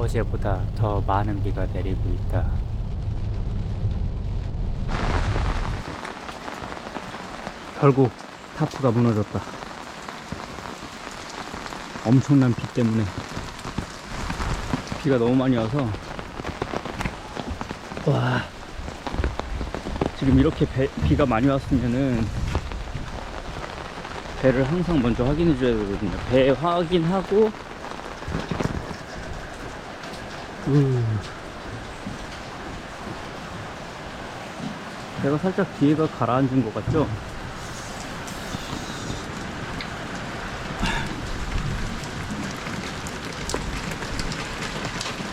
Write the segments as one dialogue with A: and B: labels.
A: 어제보다 더 많은 비가 내리고 있다. 결국 타프가 무너졌다. 엄청난 비 때문에 비가 너무 많이 와서 와 지금 이렇게 배- 비가 많이 왔으면은 배를 항상 먼저 확인해 줘야 되거든요. 배 확인하고 음. 배가 살짝 뒤에가 가라앉은 것 같죠?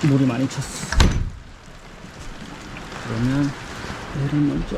A: 물이 많이 찼어. 그러면 배를 먼저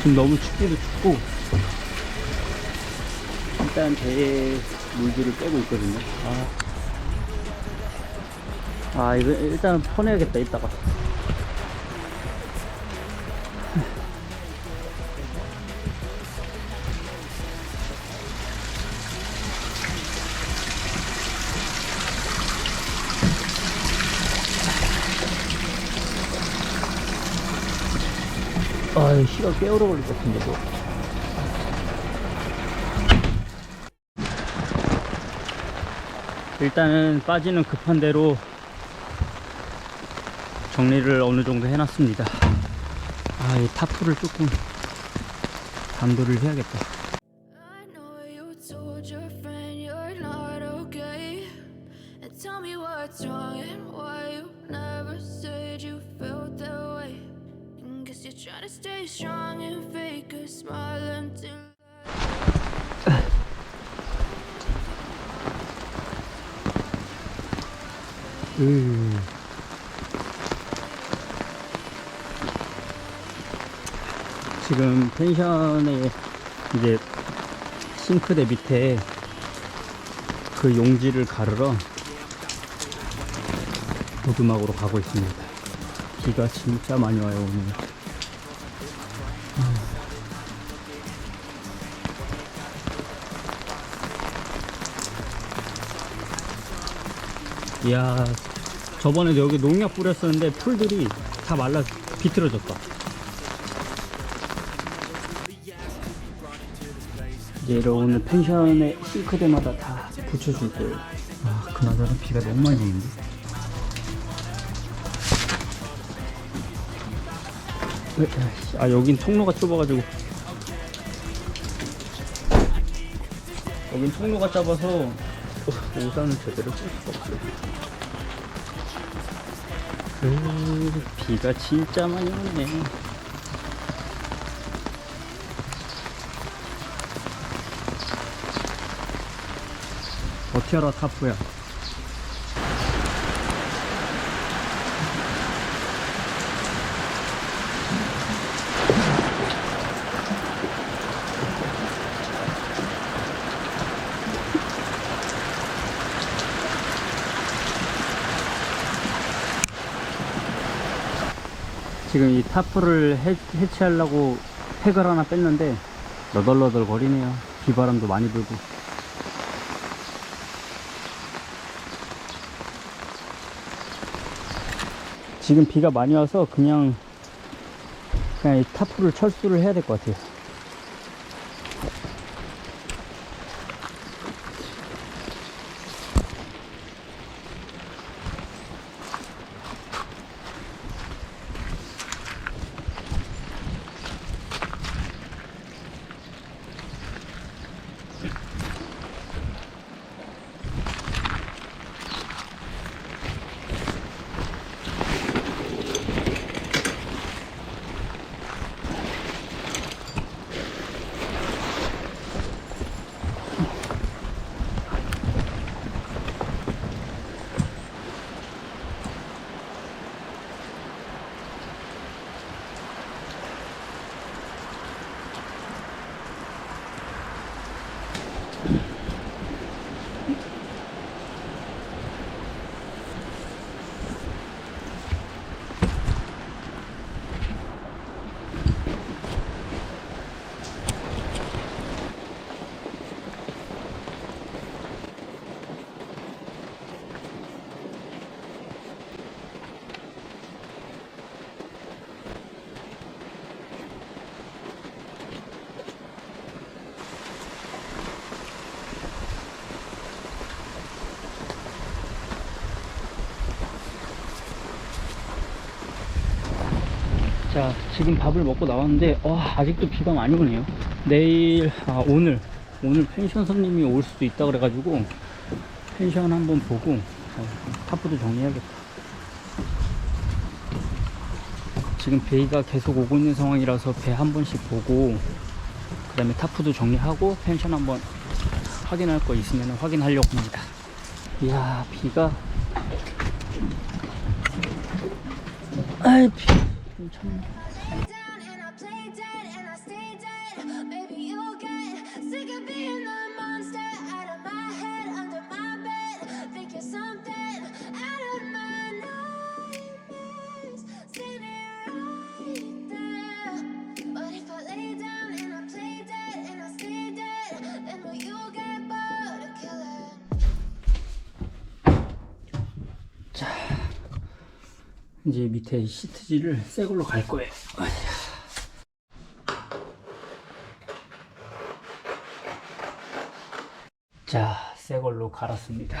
A: 지금 너무 춥기도 춥고 일단 배에 물들을 빼고 있거든요. 아, 아 이거 일단은 퍼내야겠다 이따가 아 시간 꽤 오래 걸릴 것 같은데 뭐. 일단은 빠지는 급한 대로 정리를 어느 정도 해놨습니다. 아, 이 타프를 조금 단도를 해야겠다. 음. 지금 펜션에 이제 싱크대 밑에 그 용지를 가르러 오두막으로 가고 있습니다. 비가 진짜 많이 와요 오늘. 이야 저번에 여기 농약 뿌렸었는데 풀들이 다 말라 비틀어졌다. 이제 이러 오늘 펜션에 싱크대마다 다 붙여줄 거예요. 아 그나저나 비가 너무 많이 오는데? 아 여긴 통로가 좁아가지고. 여긴 통로가 짧아서 어, 우산을 제대로 쓸 수가 없어요 그 비가 진짜 많이 오네. 버텨라 타프야. 지금 이 타프를 해, 해체하려고 팩을 하나 뺐는데 너덜너덜 거리네요. 비바람도 많이 불고. 지금 비가 많이 와서 그냥 그냥 이 타프를 철수를 해야 될 것 같아요. 자, 지금 밥을 먹고 나왔는데, 와, 아직도 비가 많이 오네요. 내일, 아, 오늘, 오늘 펜션 손님이 올 수도 있다 그래가지고, 펜션 한번 보고, 어, 타프도 정리해야겠다. 지금 베이가 계속 오고 있는 상황이라서 배 한 번씩 보고, 그 다음에 타프도 정리하고, 펜션 한번 확인할 거 있으면 확인하려고 합니다. 이야, 비가, 아이, 비, 엄청. 이제 밑에 시트지를 새 걸로 갈 거예요. 자, 새 걸로 갈았습니다.